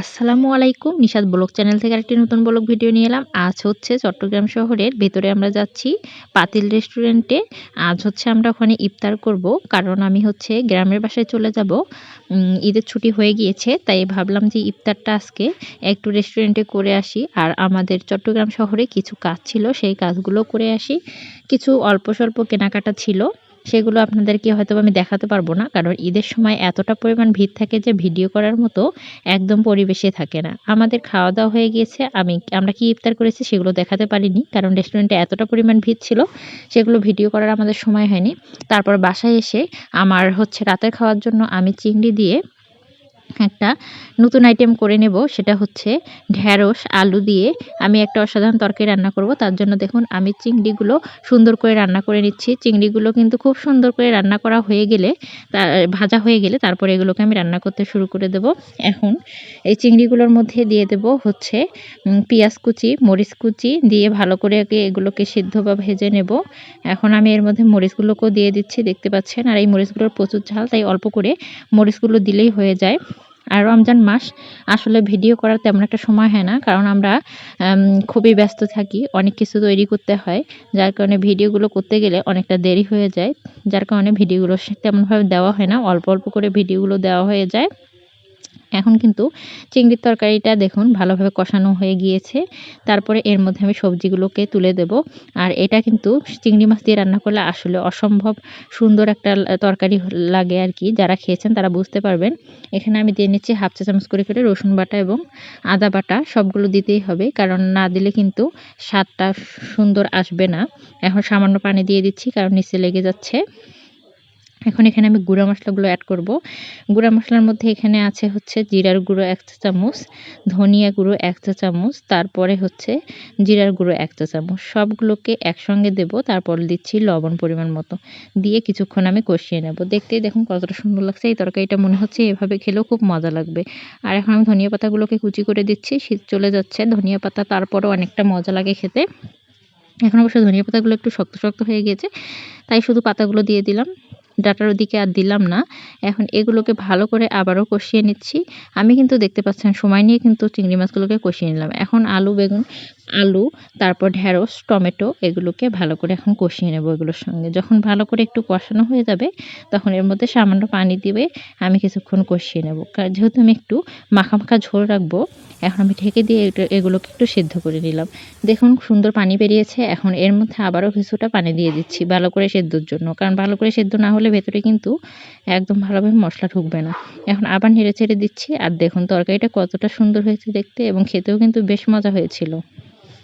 আসসালামু আলাইকুম। Nishad blog channel থেকে আরেকটি নতুন ব্লগ ভিডিও নিয়ে এলাম। আজ হচ্ছে চট্টগ্রাম শহরের ভেতরে আমরা যাচ্ছি পাতিল রেস্টুরেন্টে। আজ হচ্ছে আমরা ওখানে ইফতার করব, কারণ আমি হচ্ছে গ্রামের বাসায় চলে যাব। ঈদের ছুটি হয়ে গিয়েছে, তাই ভাবলাম যে ইফতারটা আজকে একটু রেস্টুরেন্টে করে আসি। আর আমাদের চট্টগ্রাম শহরে কিছু কাজ ছিল, সেই কাজগুলো করে আসি। কিছু অল্প স্বল্প কেনাকাটা ছিল। সেগুলো আপনাদেরকে হয়তো আমি দেখাতে পারব না, কারণ ঈদের সময় এতটা পরিমাণ ভিড় থাকে যে ভিডিও করার মতো একদম পরিবেশে থাকে না। আমাদের খাওয়া দাওয়া হয়ে গিয়েছে, আমি, আমরা কি ইফতার করেছি সেগুলো দেখাতে পারিনি, কারণ রেস্টুরেন্টে এতটা পরিমাণ ভিড় ছিল, সেগুলো ভিডিও করার আমাদের সময় হয়নি। তারপর বাসায় এসে আমার হচ্ছে রাতের খাওয়ার জন্য আমি চিংড়ি দিয়ে একটা নতুন আইটেম করে নেব, সেটা হচ্ছে ঢ্যাঁড়স আলু দিয়ে আমি একটা অসাধারণ তরকারি রান্না করব। তার জন্য দেখুন, আমি চিংড়িগুলো সুন্দর করে রান্না করে নিচ্ছি। চিংড়িগুলো কিন্তু খুব সুন্দর করে রান্না করা হয়ে গেলে ভাজা হয়ে গেলে তারপরে এগুলোকে আমি রান্না করতে শুরু করে দেব। এখন এই চিংড়িগুলোর মধ্যে দিয়ে দেব হচ্ছে পেঁয়াজ কুচি, মরিচ কুচি দিয়ে ভালো করে আগে এগুলোকে সিদ্ধ বা ভেজে নেব। এখন আমি এর মধ্যে মরিচগুলোকেও দিয়ে দিচ্ছি, দেখতে পাচ্ছেন? আর এই মরিচগুলোর প্রচুর ঝাল, তাই অল্প করে মরিচগুলো দিলেই হয়ে যায়। আর রমজান মাস আসলে ভিডিও করার তেমন একটা সময় হয় না, কারণ আমরা খুবই ব্যস্ত থাকি, অনেক কিছু তৈরি করতে হয়, যার কারণে ভিডিওগুলো করতে গেলে অনেকটা দেরি হয়ে যায়, যার কারণে ভিডিওগুলো তেমনভাবে দেওয়া হয় না, অল্প অল্প করে ভিডিওগুলো দেওয়া হয়ে যায়। এখন কিন্তু চিংড়ির তরকারিটা দেখুন ভালোভাবে কষানো হয়ে গিয়েছে। তারপরে এর মধ্যে আমি সবজিগুলোকে তুলে দেব। আর এটা কিন্তু চিংড়ি মাছ দিয়ে রান্না করলে আসলে অসম্ভব সুন্দর একটা তরকারি লাগে আর কি। যারা খেয়েছেন তারা বুঝতে পারবেন। এখানে আমি দিয়ে নিচ্ছি হাফ চা চামচ করে করে রসুন বাটা এবং আদা বাটা, সবগুলো দিতেই হবে। কারণ না দিলে কিন্তু স্বাদটা সুন্দর আসবে না। এখন সামান্য পানি দিয়ে দিচ্ছি কারণ নিচে লেগে যাচ্ছে। এখন এখানে আমি গুঁড়া মশলাগুলো অ্যাড করব। গুঁড়া মশলার মধ্যে এখানে আছে হচ্ছে জিরার গুঁড়ো এক চা চামচ, ধনিয়া গুঁড়ো এক চা চামচ, তারপরে হচ্ছে জিরার গুঁড়ো এক চা চামচ। সবগুলোকে একসঙ্গে দেব, তারপর দিচ্ছি লবণ পরিমাণ মতো। দিয়ে কিছুক্ষণ আমি কষিয়ে নেব। দেখতেই দেখুন কতটা সুন্দর লাগছে। এই তরকারিটা মনে হচ্ছে এভাবে খেলেও খুব মজা লাগবে। আর এখন আমি ধনিয়া পাতাগুলোকে কুচি করে দিচ্ছি। শীত চলে যাচ্ছে, ধনিয়া পাতা তারপরও অনেকটা মজা লাগে খেতে। এখন অবশ্য ধনিয়া পাতাগুলো একটু শক্ত শক্ত হয়ে গিয়েছে, তাই শুধু পাতাগুলো দিয়ে দিলাম। ডাটার ওদিকে আর দিলাম না। এখন এগুলোকে ভালো করে আবারও কষিয়ে নিচ্ছি। আমি কিন্তু দেখতে পাচ্ছেন, সময় নিয়ে কিন্তু চিংড়ি মাছগুলোকে কষিয়ে নিলাম। এখন আলু, বেগুন আলু, তারপর ঢ্যাঁড়স টমেটো এগুলোকে ভালো করে এখন কষিয়ে নেব এগুলোর সঙ্গে। যখন ভালো করে একটু কষানো হয়ে যাবে, তখন এর মধ্যে সামান্য পানি দিবে আমি কিছুক্ষণ কষিয়ে নেব। কারণ যেহেতু আমি একটু মাখা মাখা ঝোল রাখব, এখন আমি ঢেকে দিয়ে এগুলোকে একটু সিদ্ধ করে নিলাম। দেখুন, সুন্দর পানি বেরিয়েছে, এখন এর মধ্যে আবারও কিছুটা পানি দিয়ে দিচ্ছি ভালো করে সেদ্ধর জন্য। কারণ ভালো করে সেদ্ধ না হলে ভেতরে কিন্তু একদম ভালোভাবে মশলা ঢুকবে না। এখন আবার নেড়ে ছেড়ে দিচ্ছি, আর দেখুন, তরকারিটা কতটা সুন্দর হয়েছে দেখতে এবং খেতেও কিন্তু বেশ মজা হয়েছিল।